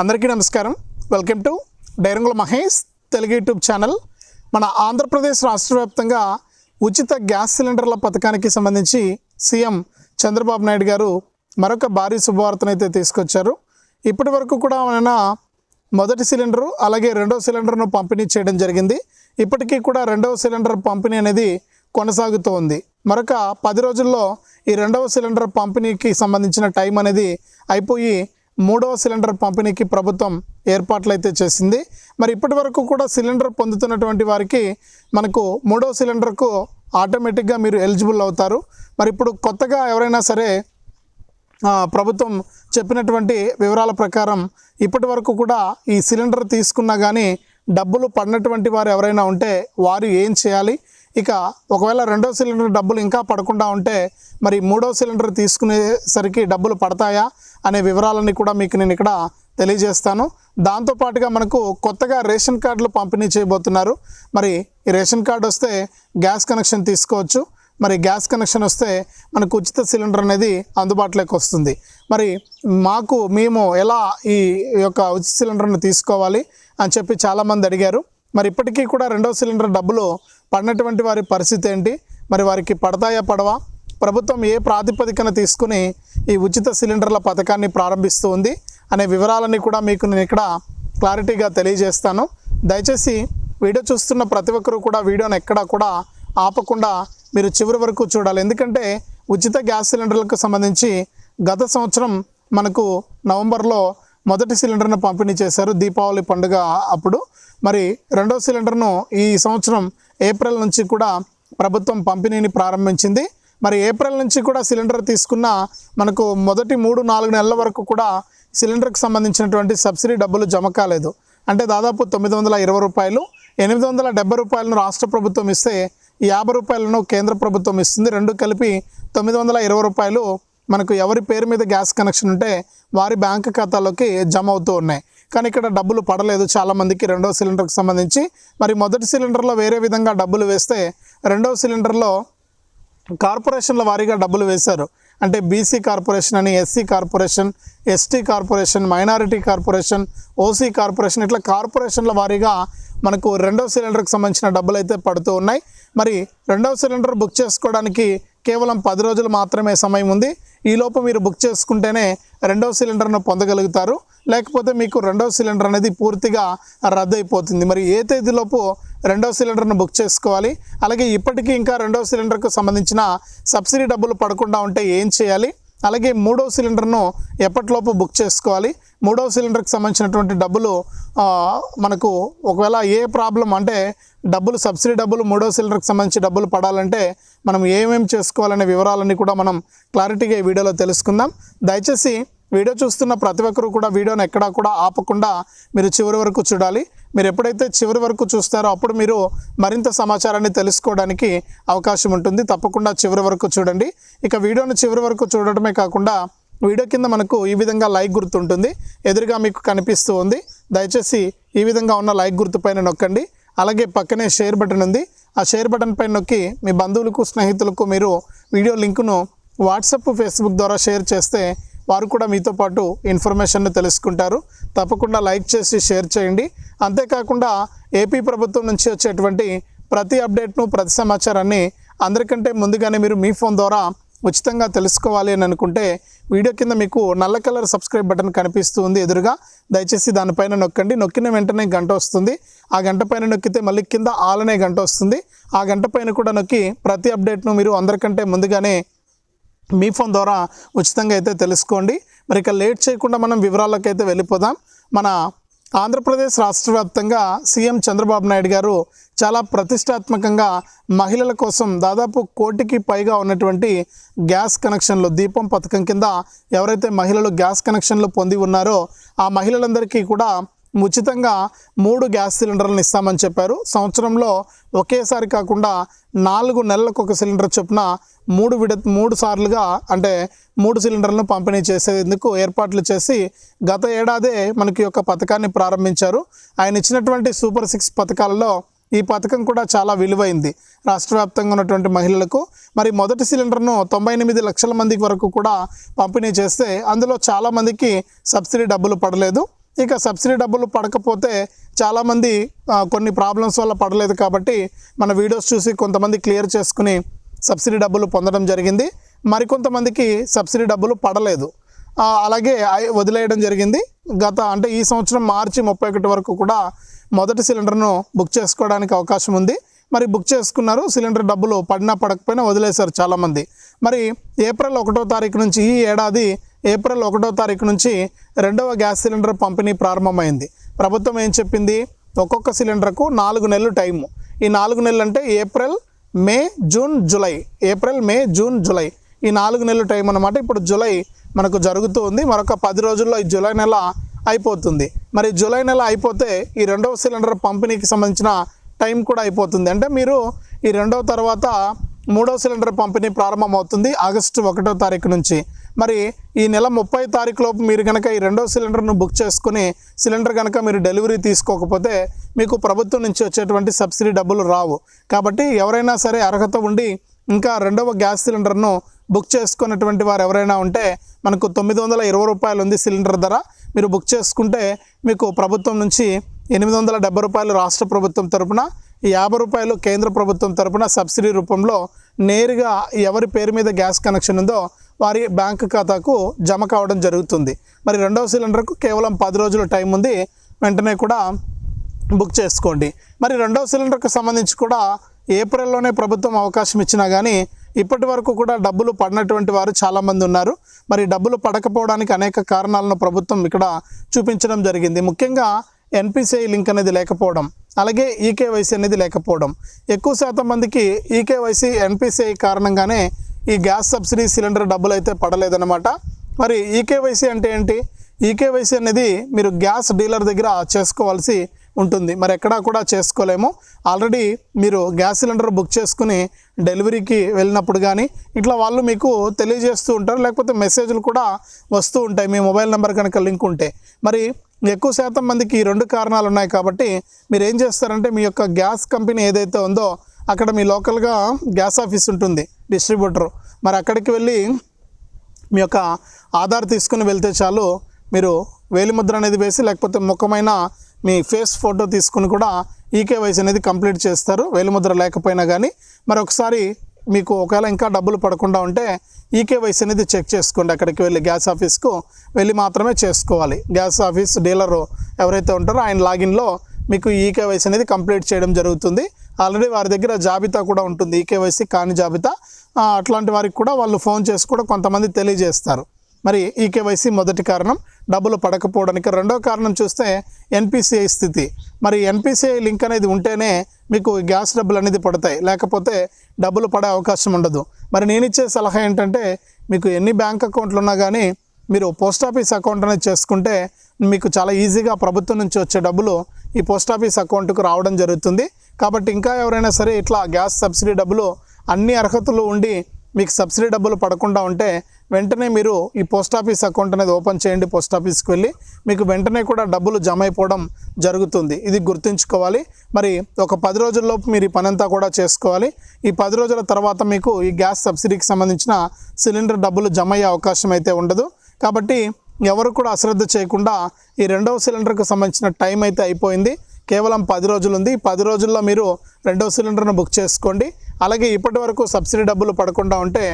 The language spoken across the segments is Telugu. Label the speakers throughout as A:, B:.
A: అందరికీ నమస్కారం. Welcome to డైరంగుల Mahesh Telugu YouTube channel. మన ఆంధ్రప్రదేశ్ రాష్ట్ర వ్యాప్తంగా ఉచిత గ్యాస్ సిలిండర్ల పథకానికి సంబంధించి సీఎం చంద్రబాబు నాయుడు గారు మరొక భారీ శుభవార్తనైతే తీసుకొచ్చారు. ఇప్పటి వరకు కూడా ఆయన మొదటి సిలిండరు అలాగే రెండో సిలిండర్ను పంపిణీ చేయడం జరిగింది. ఇప్పటికీ కూడా రెండవ సిలిండర్ పంపిణీ అనేది కొనసాగుతూ ఉంది. మరొక పది రోజుల్లో ఈ రెండవ సిలిండర్ పంపిణీకి సంబంధించిన టైం అనేది అయిపోయి మూడవ సిలిండర్ పంపిణీకి ప్రభుత్వం ఏర్పాట్లు అయితే చేసింది. మరి ఇప్పటి వరకు కూడా సిలిండర్ పొందుతున్నటువంటి వారికి మనకు మూడవ సిలిండర్కు ఆటోమేటిక్గా మీరు ఎలిజిబుల్ అవుతారు. మరి ఇప్పుడు కొత్తగా ఎవరైనా సరే ప్రభుత్వం చెప్పినటువంటి వివరాల ప్రకారం ఇప్పటి వరకు కూడా ఈ సిలిండర్ తీసుకున్నా కానీ డబ్బులు పడినటువంటి వారు ఎవరైనా ఉంటే వారు ఏం చేయాలి? ఇక ఒకవేళ రెండో సిలిండర్ డబ్బులు ఇంకా పడకుండా ఉంటే మరి మూడో సిలిండర్ తీసుకునేసరికి డబ్బులు పడతాయా అనే వివరాలన్నీ కూడా మీకు నేను ఇక్కడ తెలియజేస్తాను. దాంతోపాటుగా మనకు కొత్తగా రేషన్ కార్డులు పంపిణీ చేయబోతున్నారు. మరి ఈ రేషన్ కార్డు వస్తే గ్యాస్ కనెక్షన్ తీసుకోవచ్చు. మరి గ్యాస్ కనెక్షన్ వస్తే మనకు ఉచిత సిలిండర్ అనేది అందుబాటులోకి వస్తుంది. మరి మాకు మేము ఎలా ఈ యొక్క ఉచిత సిలిండర్ను తీసుకోవాలి అని చెప్పి చాలామంది అడిగారు. మరి ఇప్పటికీ కూడా రెండో సిలిండర్ డబ్బులు పడినటువంటి వారి పరిస్థితి ఏంటి? మరి వారికి పడతాయా పడవా? ప్రభుత్వం ఏ ప్రాతిపదికన తీసుకుని ఈ ఉచిత సిలిండర్ల పథకాన్ని ప్రారంభిస్తూ ఉంది అనే వివరాలన్నీ కూడా మీకు నేను ఇక్కడ క్లారిటీగా తెలియజేస్తాను. దయచేసి వీడియో చూస్తున్న ప్రతి ఒక్కరూ కూడా వీడియోని ఎక్కడా కూడా ఆపకుండా మీరు చివరి వరకు చూడాలి. ఎందుకంటే ఉచిత గ్యాస్ సిలిండర్లకు సంబంధించి గత సంవత్సరం మనకు నవంబర్లో మొదటి సిలిండర్ను పంపిణీ చేశారు దీపావళి పండుగ అప్పుడు. మరి రెండో సిలిండర్ను ఈ సంవత్సరం ఏప్రిల్ నుంచి కూడా ప్రభుత్వం పంపిణీని ప్రారంభించింది. మరి ఏప్రిల్ నుంచి కూడా సిలిండర్ తీసుకున్న మనకు మొదటి మూడు నాలుగు నెలల వరకు కూడా సిలిండర్కి సంబంధించినటువంటి సబ్సిడీ డబ్బులు జమ కాలేదు. అంటే దాదాపు తొమ్మిది వందల ఇరవై రూపాయలు ఎనిమిది వందల డెబ్బై రూపాయలను రాష్ట్ర ప్రభుత్వం ఇస్తే యాభై రూపాయలను కేంద్ర ప్రభుత్వం ఇస్తుంది. రెండు కలిపి తొమ్మిది వందల ఇరవై రూపాయలు మనకు ఎవరి పేరు మీద గ్యాస్ కనెక్షన్ ఉంటే వారి బ్యాంక్ ఖాతాలోకి జమ అవుతూ ఉన్నాయి. కానీ ఇక్కడ డబ్బులు పడలేదు. చాలామందికి రెండవ సిలిండర్కి సంబంధించి. మరి మొదటి సిలిండర్లో వేరే విధంగా డబ్బులు వేస్తే రెండవ సిలిండర్లో కార్పొరేషన్ల వారీగా డబ్బులు వేశారు. అంటే బీసీ కార్పొరేషన్ అని SC corporation ST corporation minority corporation OC corporation ఇట్లా కార్పొరేషన్ల వారీగా మనకు రెండవ సిలిండర్కి సంబంధించిన డబ్బులు అయితే పడుతూ ఉన్నాయి. మరి రెండవ సిలిండర్ బుక్ చేసుకోవడానికి కేవలం పది రోజులు మాత్రమే సమయం ఉంది. ఈలోపు మీరు బుక్ చేసుకుంటేనే రెండవ సిలిండర్ను పొందగలుగుతారు. లేకపోతే మీకు రెండవ సిలిండర్ అనేది పూర్తిగా రద్దయిపోతుంది. మరి ఏ తేదీలోపు రెండవ సిలిండర్ను బుక్ చేసుకోవాలి? అలాగే ఇప్పటికీ ఇంకా రెండవ సిలిండర్కు సంబంధించిన సబ్సిడీ డబ్బులు పడకుండా ఉంటే ఏం చేయాలి? అలాగే మూడవ సిలిండర్ను ఎప్పటిలోపు బుక్ చేసుకోవాలి. మూడవ సిలిండర్కి సంబంధించినటువంటి డబ్బులు మనకు ఒకవేళ ఏ ప్రాబ్లం అంటే డబ్బులు సబ్సిడీ డబ్బులు మూడవ సిలిండర్కి సంబంధించి డబ్బులు పడాలంటే మనం ఏమేమి చేసుకోవాలనే వివరాలన్నీ కూడా మనం క్లారిటీగా ఈ వీడియోలో తెలుసుకుందాం. దయచేసి వీడియో చూస్తున్న ప్రతి ఒక్కరూ కూడా వీడియోని ఎక్కడా కూడా ఆపకుండా మీరు చివరి వరకు చూడాలి. మీరు ఎప్పుడైతే చివరి వరకు చూస్తారో అప్పుడు మీరు మరింత సమాచారాన్ని తెలుసుకోవడానికి అవకాశం ఉంటుంది. తప్పకుండా చివరి వరకు చూడండి. ఇక వీడియోను చివరి వరకు చూడటమే కాకుండా వీడియో కింద మనకు ఈ విధంగా లైక్ గుర్తుంటుంది. ఎదురుగా మీకు కనిపిస్తూ ఉంది. దయచేసి ఈ విధంగా ఉన్న లైక్ గుర్తు పైన నొక్కండి. అలాగే పక్కనే షేర్ బటన్ ఉంది. ఆ షేర్ బటన్ పైన నొక్కి మీ బంధువులకు స్నేహితులకు మీరు వీడియో లింకును వాట్సప్ ఫేస్బుక్ ద్వారా షేర్ చేస్తే వారు కూడా మీతో పాటు ఇన్ఫర్మేషన్ను తెలుసుకుంటారు. తప్పకుండా లైక్ చేసి షేర్ చేయండి. అంతేకాకుండా ఏపీ ప్రభుత్వం నుంచి వచ్చేటువంటి ప్రతి అప్డేట్ను ప్రతి సమాచారాన్ని అందరికంటే ముందుగానే మీరు మీ ఫోన్ ద్వారా ఉచితంగా తెలుసుకోవాలి అని అనుకుంటే వీడియో కింద మీకు నల్ల కలర్ సబ్స్క్రైబ్ బటన్ కనిపిస్తూ ఉంది ఎదురుగా. దయచేసి దానిపైన నొక్కండి. నొక్కిన వెంటనే గంట వస్తుంది. ఆ గంట పైన నొక్కితే మళ్ళీ కింద ఆలనే గంట వస్తుంది. ఆ గంట పైన కూడా నొక్కి ప్రతి అప్డేట్ను మీరు అందరికంటే ముందుగానే మీ ఫోన్ ద్వారా ఉచితంగా అయితే తెలుసుకోండి. మరి ఇక లేట్ చేయకుండా మనం వివరాలకైతే అయితే వెళ్ళిపోదాం. మన ఆంధ్రప్రదేశ్ రాష్ట్ర వ్యాప్తంగా సీఎం చంద్రబాబు నాయుడు గారు చాలా ప్రతిష్టాత్మకంగా మహిళల కోసం దాదాపు కోటికి పైగా ఉన్నటువంటి గ్యాస్ కనెక్షన్లు దీపం పథకం కింద ఎవరైతే మహిళలు గ్యాస్ కనెక్షన్లు పొంది ఉన్నారో ఆ మహిళలందరికీ కూడా ఉచితంగా మూడు గ్యాస్ సిలిండర్లను ఇస్తామని చెప్పారు. సంవత్సరంలో ఒకేసారి కాకుండా నాలుగు నెలలకు ఒక సిలిండర్ చొప్పున మూడు విడ మూడు సార్లుగా అంటే మూడు సిలిండర్లను పంపిణీ చేసేందుకు ఏర్పాట్లు చేసి గత ఏడాదే మనకి ఒక యొక్క పథకాన్ని ప్రారంభించారు. ఆయన ఇచ్చినటువంటి సూపర్ సిక్స్ పథకాలలో ఈ పథకం కూడా చాలా విలువైంది. రాష్ట్ర వ్యాప్తంగా ఉన్నటువంటి మహిళలకు మరి మొదటి సిలిండర్ను తొంభై ఎనిమిది లక్షల మందికి వరకు కూడా పంపిణీ చేస్తే అందులో చాలామందికి సబ్సిడీ డబ్బులు పడలేదు. ఇక సబ్సిడీ డబ్బులు పడకపోతే చాలామంది కొన్ని ప్రాబ్లమ్స్ వల్ల పడలేదు కాబట్టి మన వీడియోస్ చూసి కొంతమంది క్లియర్ చేసుకుని సబ్సిడీ డబ్బులు పొందడం జరిగింది. మరికొంతమందికి సబ్సిడీ డబ్బులు పడలేదు. అలాగే వదిలేయడం జరిగింది. గత అంటే ఈ సంవత్సరం మార్చి ముప్పై ఒకటి వరకు కూడా మొదటి సిలిండర్ను బుక్ చేసుకోవడానికి అవకాశం ఉంది. మరి బుక్ చేసుకున్నారు సిలిండర్ డబ్బులు పడినా పడకపోయినా వదిలేశారు చాలామంది. మరి ఏప్రిల్ ఒకటో తారీఖు నుంచి ఈ ఏడాది ఏప్రిల్ ఒకటో తారీఖు నుంచి రెండవ గ్యాస్ సిలిండర్ పంపిణీ ప్రారంభమైంది. ప్రభుత్వం ఏం చెప్పింది? ఒక్కొక్క సిలిండర్కు నాలుగు నెలలు టైము. ఈ నాలుగు నెలలు అంటే April May June July. April May June July. ఈ నాలుగు నెలల టైం అన్నమాట. ఇప్పుడు జూలై మనకు జరుగుతూ ఉంది. మరొక పది రోజుల్లో ఈ జూలై నెల అయిపోతుంది. మరి జూలై నెల అయిపోతే ఈ రెండవ సిలిండర్ పంపిణీకి సంబంధించిన టైం కూడా అయిపోతుంది. అంటే మీరు ఈ రెండవ తర్వాత మూడవ సిలిండర్ పంపిణీ ప్రారంభమవుతుంది ఆగస్టు ఒకటో తారీఖు నుంచి. మరి ఈ నెల ముప్పై తారీఖు లోపు మీరు కనుక ఈ రెండో సిలిండర్ను బుక్ చేసుకుని సిలిండర్ కనుక మీరు డెలివరీ తీసుకోకపోతే మీకు ప్రభుత్వం నుంచి వచ్చేటువంటి సబ్సిడీ డబ్బులు రావు. కాబట్టి ఎవరైనా సరే అర్హత ఉండి ఇంకా రెండవ గ్యాస్ సిలిండర్ను బుక్ చేసుకున్నటువంటి వారు ఎవరైనా ఉంటే మనకు తొమ్మిది వందల ఇరవై రూపాయలు ఉంది సిలిండర్ ధర. మీరు బుక్ చేసుకుంటే మీకు ప్రభుత్వం నుంచి ఎనిమిది వందల డెబ్బై రూపాయలు రాష్ట్ర ప్రభుత్వం తరపున ఈ యాభై రూపాయలు కేంద్ర ప్రభుత్వం తరపున సబ్సిడీ రూపంలో నేరుగా ఎవరి పేరు మీద గ్యాస్ కనెక్షన్ ఉందో వారి బ్యాంక్ ఖాతాకు జమ కావడం జరుగుతుంది. మరి రెండవ సిలిండర్కు కేవలం పది రోజుల టైం ఉంది. వెంటనే కూడా బుక్ చేసుకోండి. మరి రెండవ సిలిండర్కు సంబంధించి కూడా ఏప్రిల్లోనే ప్రభుత్వం అవకాశం ఇచ్చినా కానీ ఇప్పటి వరకు కూడా డబ్బులు పడినటువంటి వారు చాలామంది ఉన్నారు. మరి డబ్బులు పడకపోవడానికి అనేక కారణాలను ప్రభుత్వం ఇక్కడ చూపించడం జరిగింది. ముఖ్యంగా ఎన్పిసిఐ లింక్ అనేది లేకపోవడం అలాగే ఈకేవైసీ అనేది లేకపోవడం. ఎక్కువ శాతం మందికి ఈకేవైసీ ఎన్పిసిఐ కారణంగానే ఈ గ్యాస్ సబ్సిడీ సిలిండర్ డబ్బులు అయితే పడలేదన్నమాట. మరి ఈకేవైసీ అంటే ఏంటి? ఈకేవైసీ అనేది మీరు గ్యాస్ డీలర్ దగ్గర చేసుకోవాల్సి ఉంటుంది. మరి ఎక్కడా కూడా చేసుకోలేము. ఆల్రెడీ మీరు గ్యాస్ సిలిండర్ బుక్ చేసుకుని డెలివరీకి వెళ్ళినప్పుడు కానీ ఇట్లా వాళ్ళు మీకు తెలియజేస్తూ ఉంటారు. లేకపోతే మెసేజ్లు కూడా వస్తూ ఉంటాయి. మీ మొబైల్ నెంబర్ కనుక లింక్ ఉంటే. మరి ఎక్కువ శాతం మందికి ఈ రెండు కారణాలు ఉన్నాయి కాబట్టి మీరు ఏం చేస్తారంటే మీ యొక్క గ్యాస్ కంపెనీ ఏదైతే ఉందో అక్కడ మీ లోకల్గా గ్యాస్ ఆఫీస్ ఉంటుంది డిస్ట్రిబ్యూటర్. మరి అక్కడికి వెళ్ళి మీ యొక్క ఆధార్ తీసుకుని వెళ్తే చాలు మీరు వేలిముద్ర అనేది వేసి లేకపోతే ముఖమైన మీ ఫేస్ ఫోటో తీసుకుని కూడా ఈకేవైసీ అనేది కంప్లీట్ చేస్తారు వేలిముద్ర లేకపోయినా కానీ మరి ఒకసారి మీకు ఒకవేళ ఇంకా డబ్బులు పడకుండా ఉంటే ఈకేవైసీ అనేది చెక్ చేసుకోండి అక్కడికి వెళ్ళి గ్యాస్ ఆఫీస్కు వెళ్ళి మాత్రమే చేసుకోవాలి. గ్యాస్ ఆఫీస్ డీలరు ఎవరైతే ఉంటారో ఆయన లాగిన్లో మీకు ఈకేవైసీ అనేది కంప్లీట్ చేయడం జరుగుతుంది. ఆల్రెడీ వారి దగ్గర జాబితా కూడా ఉంటుంది. ఈకేవైసీ కాని జాబితా. అట్లాంటి వారికి కూడా వాళ్ళు ఫోన్ చేసి కూడా కొంతమంది తెలియజేస్తారు. మరి ఈ కేవైసీ మొదటి కారణం. డబ్బులు పడకపోవడానికి రెండో కారణం చూస్తే ఎన్పిసిఐ స్థితి. మరి ఎన్పిసిఐ లింక్ అనేది ఉంటేనే మీకు గ్యాస్ డబ్బులు అనేది పడతాయి. లేకపోతే డబ్బులు పడే అవకాశం ఉండదు. మరి నేను ఇచ్చే సలహా ఏంటంటే మీకు ఎన్ని బ్యాంక్ అకౌంట్లు ఉన్నా కానీ మీరు పోస్ట్ ఆఫీస్ అకౌంట్ అనేది చేసుకుంటే మీకు చాలా ఈజీగా ప్రభుత్వం నుంచి వచ్చే డబ్బులు ఈ పోస్ట్ ఆఫీస్ అకౌంట్కు రావడం జరుగుతుంది. కాబట్టి ఇంకా ఎవరైనా సరే ఇట్లా గ్యాస్ సబ్సిడీ డబ్బులు అన్ని అర్హతలు ఉండి మీకు సబ్సిడీ డబ్బులు పడకుండా ఉంటే వెంటనే మీరు ఈ పోస్ట్ ఆఫీస్ అకౌంట్ అనేది ఓపెన్ చేయండి పోస్ట్ ఆఫీస్కి వెళ్ళి. మీకు వెంటనే కూడా డబ్బులు జమ అయిపోవడం జరుగుతుంది. ఇది గుర్తుంచుకోవాలి. మరి ఒక పది రోజుల్లోపు మీరు ఈ పనంతా కూడా చేసుకోవాలి. ఈ పది రోజుల తర్వాత మీకు ఈ గ్యాస్ సబ్సిడీకి సంబంధించిన సిలిండర్ డబ్బులు జమ అయ్యే అవకాశం అయితే ఉండదు. కాబట్టి ఎవరు కూడా అశ్రద్ధ చేయకుండా ఈ రెండవ సిలిండర్కు సంబంధించిన టైం అయితే అయిపోయింది. కేవలం పది రోజులు ఉంది ఈ పది రోజుల్లో మీరు రెండవ సిలిండర్ను బుక్ చేసుకోండి. అలాగే ఇప్పటి వరకు సబ్సిడీ డబ్బులు పడకుండా ఉంటే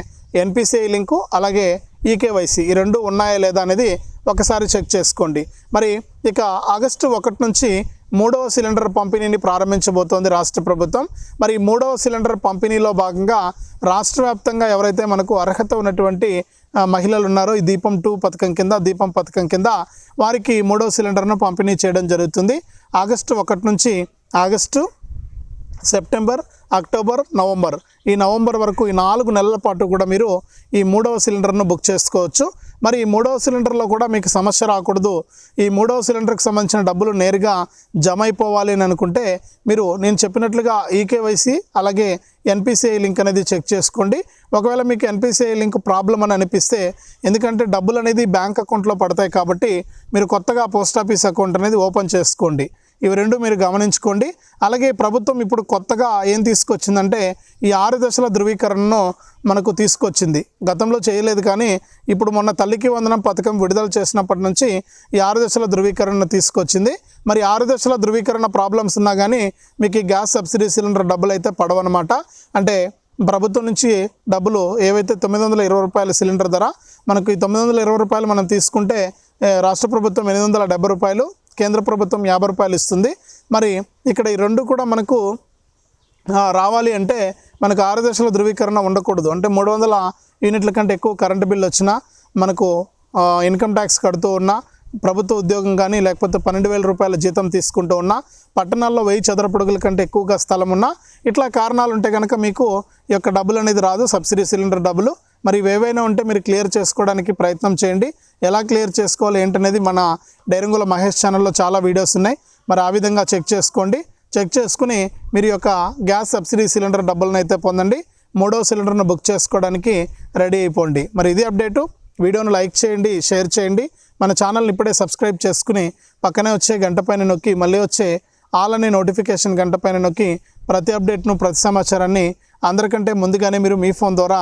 A: ఎన్పిసిఐ లింకు అలాగే ఈకేవైసీ ఈ రెండు ఉన్నాయా లేదా అనేది ఒకసారి చెక్ చేసుకోండి. మరి ఇక ఆగస్టు ఒకటి నుంచి మూడవ సిలిండర్ పంపిణీని ప్రారంభించబోతోంది రాష్ట్ర ప్రభుత్వం. మరి మూడవ సిలిండర్ పంపిణీలో భాగంగా రాష్ట్ర వ్యాప్తంగా ఎవరైతే మనకు అర్హత ఉన్నటువంటి మహిళలు ఉన్నారో. ఈ దీపం టూ పథకం కింద దీపం పథకం కింద వారికి మూడవ సిలిండర్ను పంపిణీ చేయడం జరుగుతుంది. ఆగస్టు ఒకటి నుంచి ఆగస్టు సెప్టెంబర్ అక్టోబర్ నవంబర్ ఈ నవంబర్ వరకు ఈ నాలుగు నెలల పాటు కూడా మీరు ఈ మూడవ సిలిండర్ను బుక్ చేసుకోవచ్చు. మరి ఈ మూడవ సిలిండర్లో కూడా మీకు సమస్య రాకూడదు. ఈ మూడవ సిలిండర్కి సంబంధించిన డబ్బులు నేరుగా జమ అయిపోవాలి అని అనుకుంటే మీరు నేను చెప్పినట్లుగా ఈకేవైసీ అలాగే ఎన్పిసిఐ లింక్ అనేది చెక్ చేసుకోండి. ఒకవేళ మీకు ఎన్పిసిఐ లింక్ ప్రాబ్లం అని అనిపిస్తే ఎందుకంటే డబ్బులు అనేది బ్యాంక్ అకౌంట్లో పడతాయి కాబట్టి మీరు కొత్తగా పోస్ట్ ఆఫీస్ అకౌంట్ అనేది ఓపెన్ చేసుకోండి. ఇవి రెండు మీరు గమనించుకోండి. అలాగే ప్రభుత్వం ఇప్పుడు కొత్తగా ఏం తీసుకొచ్చిందంటే ఈ ఆరు దశల ధృవీకరణను మనకు తీసుకొచ్చింది. గతంలో చేయలేదు కానీ ఇప్పుడు మొన్న తల్లికి వందనం పథకం విడుదల చేసినప్పటి నుంచి ఈ ఆరు దశల ధృవీకరణను తీసుకొచ్చింది. మరి ఆరు దశల ధృవీకరణ ప్రాబ్లమ్స్ ఉన్నా కానీ మీకు ఈ గ్యాస్ సబ్సిడీ సిలిండర్ డబ్బులు అయితే పడవన్నమాట. అంటే ప్రభుత్వం నుంచి డబ్బులు ఏవైతే తొమ్మిది వందల ఇరవై రూపాయల సిలిండర్ ధర మనకు ఈ తొమ్మిది వందల ఇరవై రూపాయలు మనం తీసుకుంటే రాష్ట్ర ప్రభుత్వం ఎనిమిది వందల డెబ్బై రూపాయలు కేంద్ర ప్రభుత్వం యాభై రూపాయలు ఇస్తుంది. మరి ఇక్కడ ఈ రెండు కూడా మనకు రావాలి అంటే మనకు ఆరు దశల ధృవీకరణ ఉండకూడదు. అంటే మూడు వందల యూనిట్ల కంటే ఎక్కువ కరెంటు బిల్లు వచ్చినా మనకు ఇన్కమ్ ట్యాక్స్ కడుతూ ఉన్నా ప్రభుత్వ ఉద్యోగం కానీ లేకపోతే పన్నెండు వేల రూపాయల జీతం తీసుకుంటూ ఉన్నా పట్టణాల్లో వెయ్యి చదరపడుగుల కంటే ఎక్కువగా స్థలం ఉన్నా ఇట్లా కారణాలు ఉంటే కనుక మీకు ఈ యొక్క డబ్బులు అనేది రాదు. సబ్సిడీ సిలిండర్ డబ్బులు మరి ఏవైనా ఉంటే మీరు క్లియర్ చేసుకోవడానికి ప్రయత్నం చేయండి. ఎలా క్లియర్ చేసుకోవాలి ఏంటనేది మన డైరంగుల మహేష్ ఛానల్లో చాలా వీడియోస్ ఉన్నాయి. మరి ఆ విధంగా చెక్ చేసుకోండి. చెక్ చేసుకుని మీరు యొక్క గ్యాస్ సబ్సిడీ సిలిండర్ డబ్బులను అయితే పొందండి. మూడో సిలిండర్ను బుక్ చేసుకోవడానికి రెడీ అయిపోండి. మరి ఇది అప్డేటు. వీడియోను లైక్ చేయండి షేర్ చేయండి. మన ఛానల్ని ఇప్పుడే సబ్స్క్రైబ్ చేసుకుని పక్కనే వచ్చే గంట పైన నొక్కి మళ్ళీ వచ్చే ఆల్ అనే నోటిఫికేషన్ గంట పైన నొక్కి ప్రతి అప్డేట్ను ప్రతి సమాచారాన్ని అందరికంటే ముందుగానే మీరు మీ ఫోన్ ద్వారా